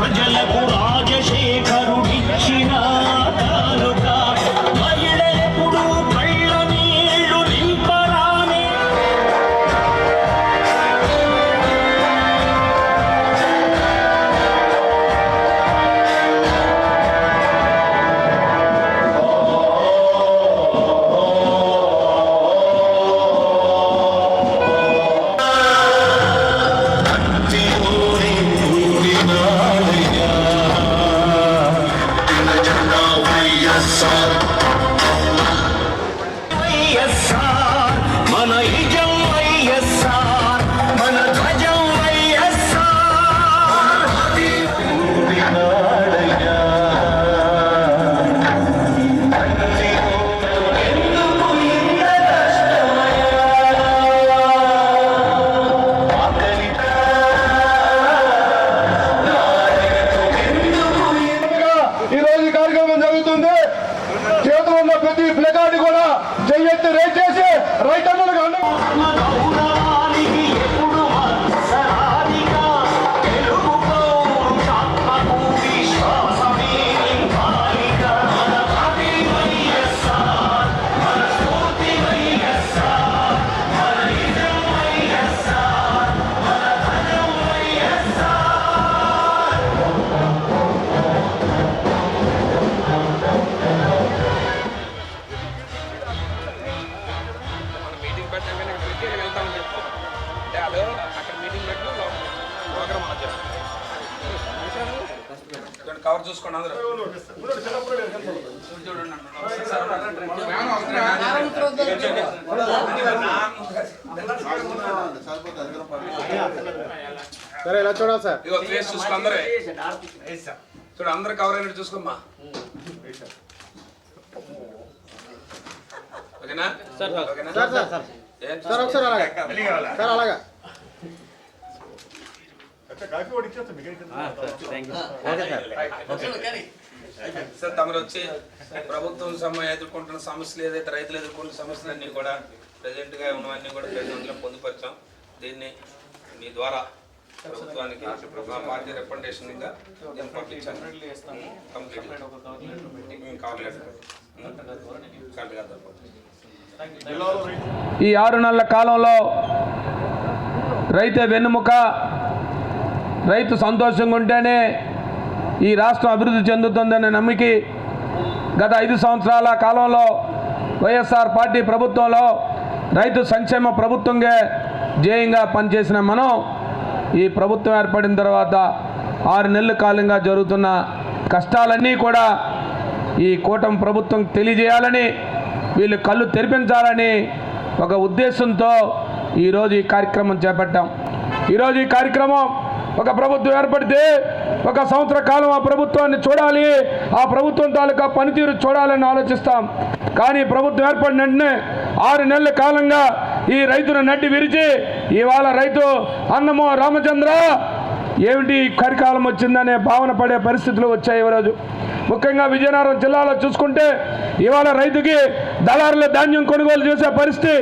ప్రజలకు చూడండి కవర్ చూసుకోండి అందరూ? సరే ఇలా చూడాలి సార్ ఇదిగో ఫేస్ చూసుకో అందరే చూడు అందరు కవర్ అయినట్టు చూసుకోమ్మా ఓకేనా ఓకేనా సార్ సార్ సార్ ఏం సార్ ఒకసారి అలాగా సార్ అలాగా సార్ తమరు వచ్చి ప్రభుత్వం సమ ఎదుర్కొంటున్న సమస్యలు ఏదైతే రైతులు ఎదుర్కొంటున్న సమస్యలన్నీ కూడా ప్రజెంట్గా ఉన్నవన్నీ కూడా ప్రజలు అందులో పొందుపరిచాం. దీన్ని మీ ద్వారా ప్రభుత్వానికి పార్టీ రికమెండేషన్ నేను పంపించాను కంప్లీట్ ఈ ఆరు నెలల కాలంలో రైతే వెన్నుముక రైతు సంతోషంగా ఉంటేనే ఈ రాష్ట్రం అభివృద్ధి చెందుతుందనే నమ్మికి గత ఐదు సంవత్సరాల కాలంలో వైఎస్ఆర్ పార్టీ ప్రభుత్వంలో రైతు సంక్షేమ ప్రభుత్వంగా జేయంగా పనిచేసిన మనం ఈ ప్రభుత్వం ఏర్పడిన తర్వాత ఆరు నెలల కాలంగా జరుగుతున్న కష్టాలన్నీ కూడా ఈ కూటమి ప్రభుత్వం తెలియజేయాలని వీళ్ళు కళ్ళు తెరిపించాలని ఒక ఉద్దేశంతో ఈరోజు ఈ కార్యక్రమం చేపట్టాం. ఈరోజు ఈ కార్యక్రమం ఒక ప్రభుత్వం ఏర్పడితే ఒక సంవత్సర కాలం ఆ ప్రభుత్వాన్ని చూడాలి. ఆ ప్రభుత్వం తాలూకా పనితీరు చూడాలని ఆలోచిస్తాం. కానీ ప్రభుత్వం ఏర్పడిన వెంటనే ఆరు నెలల కాలంగా ఈ రైతును నడ్డి విరిచి ఇవాళ రైతు అన్నమో రామచంద్ర ఏమిటి కరికాలం వచ్చిందనే భావన పడే పరిస్థితులు వచ్చాయి ఈరోజు ముఖ్యంగా విజయనగరం జిల్లాలో చూసుకుంటే ఇవాళ రైతుకి దళారుల ధాన్యం కొనుగోలు చేసే పరిస్థితి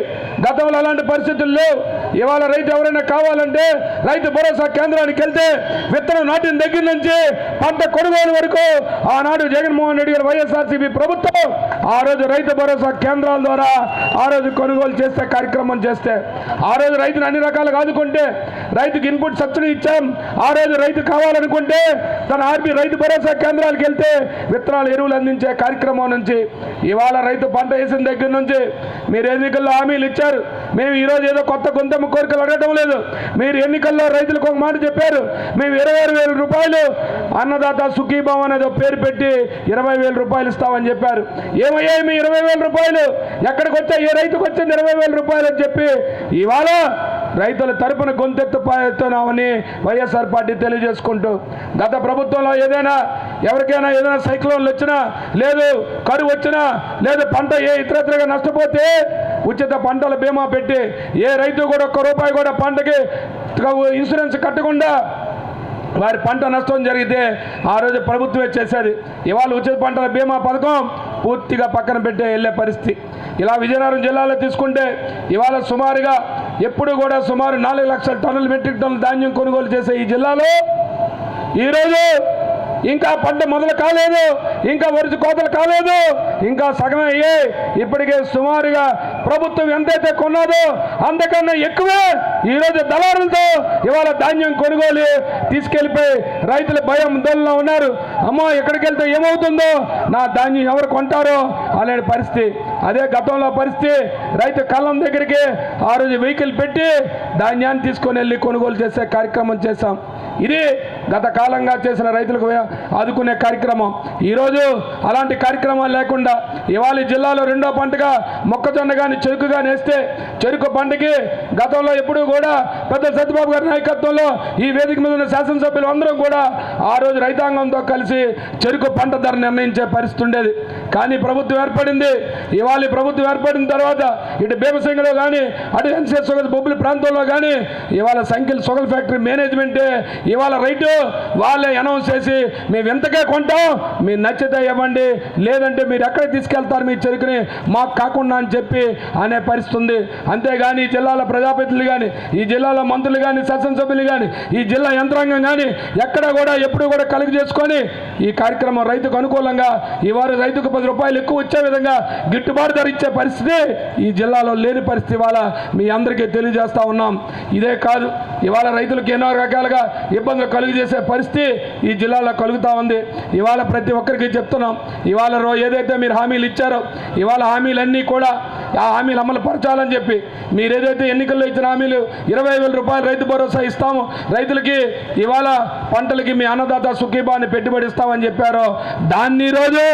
గతంలో అలాంటి పరిస్థితులు లేవు. ఇవాళ రైతు ఎవరైనా కావాలంటే రైతు భరోసా కేంద్రానికి వెళ్తే విత్తనం నాటిన దగ్గర నుంచి పంట కొనుగోలు వరకు ఆనాడు జగన్మోహన్ రెడ్డి గారు వైఎస్ఆర్సీపీ ప్రభుత్వం ఆ రోజు రైతు భరోసా కేంద్రాల ద్వారా ఆ రోజు కొనుగోలు చేస్తే కార్యక్రమం చేస్తే ఆ రోజు రైతును అన్ని రకాలుగా ఆదుకుంటే రైతుకి ఇన్పుట్ సబ్సిడీ ఇచ్చాం. ఆ రోజు రైతు కావాలనుకుంటే తన ఆర్మీ రైతు భరోసా కేంద్రాలకు వెళ్తే విత్తనాలు ఎరువులు అందించే కార్యక్రమం నుంచి ఇవాళ రైతు పంట వేసిన దగ్గర నుంచి మీరు ఎన్నికల్లో హామీలు ఇచ్చారు. మేము ఈరోజు ఏదో కొత్త గుంతము కోరికలు అడగడం లేదు. మీరు ఎన్నికల్లో రైతులకు ఒక మాట చెప్పారు. మేము ఇరవై ఆరు వేల రూపాయలు అన్నదాత సుఖీభావం అనేది ఒక పేరు పెట్టి ఇరవై వేల రూపాయలు ఇస్తామని చెప్పారు. ఏమయ్యాయి మీ ఇరవై వేల రూపాయలు? ఎక్కడికి వచ్చా ఏ రైతుకు వచ్చింది ఇరవై వేల రూపాయలు అని చెప్పి ఇవాళ రైతుల తరపున గొంతెత్తుతున్నామని వైఎస్ఆర్ పార్టీ తెలియజేసుకుంటూ గత ప్రభుత్వంలో ఏదైనా ఎవరికైనా ఏదైనా సైక్లోన్లు వచ్చినా లేదు కరువు వచ్చినా లేదు పంట ఏ ఇతరత్రగా నష్టపోతే ఉచిత పంటల బీమా పెట్టి ఏ రైతు కూడా ఒక్క రూపాయి కూడా పంటకి ఇన్సూరెన్స్ కట్టకుండా వారి పంట నష్టం జరిగితే ఆ రోజు ప్రభుత్వమే చేసేది. ఇవాళ ఉచిత పంటల బీమా పథకం పూర్తిగా పక్కన పెట్టే వెళ్ళే పరిస్థితి. ఇలా విజయనగరం జిల్లాలో తీసుకుంటే ఇవాళ సుమారుగా ఎప్పుడు కూడా సుమారు నాలుగు లక్షల టన్నుల మెట్రిక్ టన్నుల ధాన్యం కొనుగోలు చేసే ఈ జిల్లాలో ఈరోజు ఇంకా పంట మొదలు కాలేదు ఇంకా వరుస కోతలు కాలేదు ఇంకా సగమే అయ్యాయి ఇప్పటికే సుమారుగా ప్రభుత్వం ఎంతైతే కొన్నదో అంతకన్నా ఎక్కువే ఈరోజు దళారులతో ఇవాళ ధాన్యం కొనుగోలు తీసుకెళ్ళిపోయి రైతులు భయం దోళన ఉన్నారు. అమ్మో ఎక్కడికి వెళ్తే ఏమవుతుందో? నా ధాన్యం ఎవరు కొంటారో అలాంటి పరిస్థితి. అదే గతంలో పరిస్థితి. రైతు కళ్ళం దగ్గరికి ఆ రోజు వెహికల్ పెట్టి ధాన్యాన్ని తీసుకొని వెళ్ళి కొనుగోలు చేసే కార్యక్రమం చేశాం. ఇది గత కాలంగా చేసిన రైతులకు ఆదుకునే కార్యక్రమం. ఈరోజు అలాంటి కార్యక్రమాలు లేకుండా ఇవాళ జిల్లాలో రెండో పంటగా మొక్కజొన్న కానీ చెరుకు కానీ వేస్తే చెరుకు పంటకి గతంలో ఎప్పుడూ కూడా పెద్ద సత్యబాబు గారి నాయకత్వంలో ఈ వేదిక మీద ఉన్న శాసనసభ్యులు అందరం కూడా ఆ రోజు రైతాంగంతో కలిసి చెరుకు పంట ధర నిర్ణయించే పరిస్థితి ఉండేది. కానీ ప్రభుత్వం ఏర్పడింది. ఇవాళ ప్రభుత్వం ఏర్పడిన తర్వాత ఇటు భీమసింగలో కానీ అటు ఎన్సీఎస్ సొగలు ప్రాంతంలో కానీ ఇవాళ సంఖ్యలు సొగల్ ఫ్యాక్టరీ మేనేజ్మెంటే ఇవాళ రైతు వాళ్ళే అనౌన్స్ చేసి మేము ఎంతకే కొంటాం మీరు నచ్చితే ఇవ్వండి లేదంటే మీరు ఎక్కడ తీసుకెళ్తారు మీ చెరుకుని మాకు కాకుండా అని చెప్పి అనే పరిస్థితి ఉంది అంతేగాని ఈ జిల్లాల ప్రజాప్రతినిధులు కానీ ఈ జిల్లాల మంత్రులు కానీ శాసనసభ్యులు కానీ ఈ జిల్లా యంత్రాంగం కానీ ఎక్కడ కూడా ఎప్పుడు కూడా కలిగి చేసుకొని ఈ కార్యక్రమం రైతుకు అనుకూలంగా ఈ వారు రైతుకు పది రూపాయలు ఎక్కువ వచ్చే విధంగా గిట్టుబాటు ధర ఇచ్చే పరిస్థితి ఈ జిల్లాలో లేని పరిస్థితి ఇవాళ మీ అందరికీ తెలియజేస్తా ఉన్నాం. ఇదే కాదు ఇవాళ రైతులకు ఎన్నో రకాలుగా ఇబ్బందులు కలుగు చేసే పరిస్థితి ఈ జిల్లాలో కలుగుతూ ఉంది. ఇవాళ ప్రతి ఒక్కరికి చెప్తున్నాం. ఇవాళ రో ఏదైతే మీరు హామీలు ఇచ్చారో ఇవాళ హామీలన్నీ కూడా ఆ హామీలు అమలు పరచాలని చెప్పి మీరు ఏదైతే ఎన్నికల్లో ఇచ్చిన హామీలు ఇరవై వేల రూపాయలు రైతు భరోసా ఇస్తాము రైతులకి ఇవాళ పంటలకి మీ అన్నదాత సుఖీభాన్ని పెట్టుబడి ఇస్తామని చెప్పారో దాన్ని ఈరోజు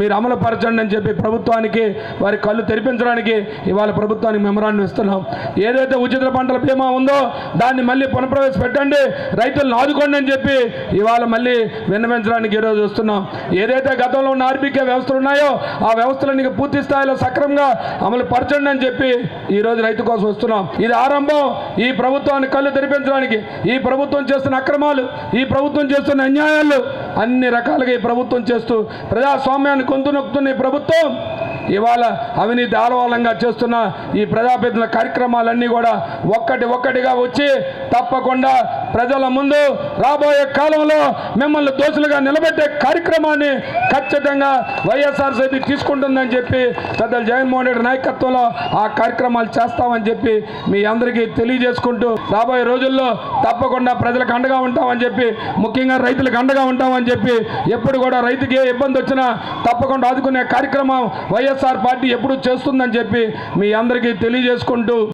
మీరు అమలు పరచండి అని చెప్పి ప్రభుత్వానికి వారి కళ్ళు తెరిపించడానికి ఇవాళ ప్రభుత్వానికి మెమరాండం ఇస్తున్నాం. ఏదైతే ఉచిత పంటల బీమా ఉందో దాన్ని మళ్ళీ పునఃప్రవేశపెట్టండి రైతులను ఆదుకోండి అని చెప్పి ఇవాళ మళ్ళీ విన్నవించడానికి ఈరోజు వస్తున్నాం. ఏదైతే గతంలో ఉన్న ఆర్బీకే వ్యవస్థలు ఉన్నాయో ఆ వ్యవస్థలన్నీ పూర్తి స్థాయిలో సక్రమంగా అమలు పరచండి అని చెప్పి ఈ రోజు రైతు కోసం వస్తున్నాం. ఇది ఆరంభం. ఈ ప్రభుత్వాన్ని కళ్ళు తెరిపించడానికి ఈ ప్రభుత్వం చేస్తున్న అక్రమాలు ఈ ప్రభుత్వం చేస్తున్న అన్యాయాలు అన్ని రకాలుగా ఈ ప్రభుత్వం చేస్తూ ప్రజాస్వామ్యాన్ని గొంతు నొక్కుతున్న ఈ ప్రభుత్వం ఇవాళ అవినీతి ఆలవాలంగా చేస్తున్న ఈ ప్రజాపేదల కార్యక్రమాలన్నీ కూడా ఒక్కటి ఒక్కటిగా వచ్చి తప్పకుండా ప్రజల ముందు రాబోయే కాలంలో మిమ్మల్ని దోషులుగా నిలబెట్టే కార్యక్రమాన్ని ఖచ్చితంగా వైఎస్ఆర్సీపీ తీసుకుంటుందని చెప్పి పెద్దలు జగన్మోహన్ రెడ్డి నాయకత్వంలో ఆ కార్యక్రమాలు చేస్తామని చెప్పి మీ అందరికీ తెలియజేసుకుంటూ రాబోయే రోజుల్లో తప్పకుండా ప్రజలకు అండగా ఉంటామని చెప్పి ముఖ్యంగా రైతులకు అండగా ఉంటామని చెప్పి ఎప్పుడు కూడా రైతుకి ఏ ఇబ్బంది వచ్చినా తప్పకుండా ఆదుకునే కార్యక్రమం వైఎస్ఆర్ పార్టీ ఎప్పుడు చేస్తుందని చెప్పి మీ అందరికీ తెలియజేసుకుంటూ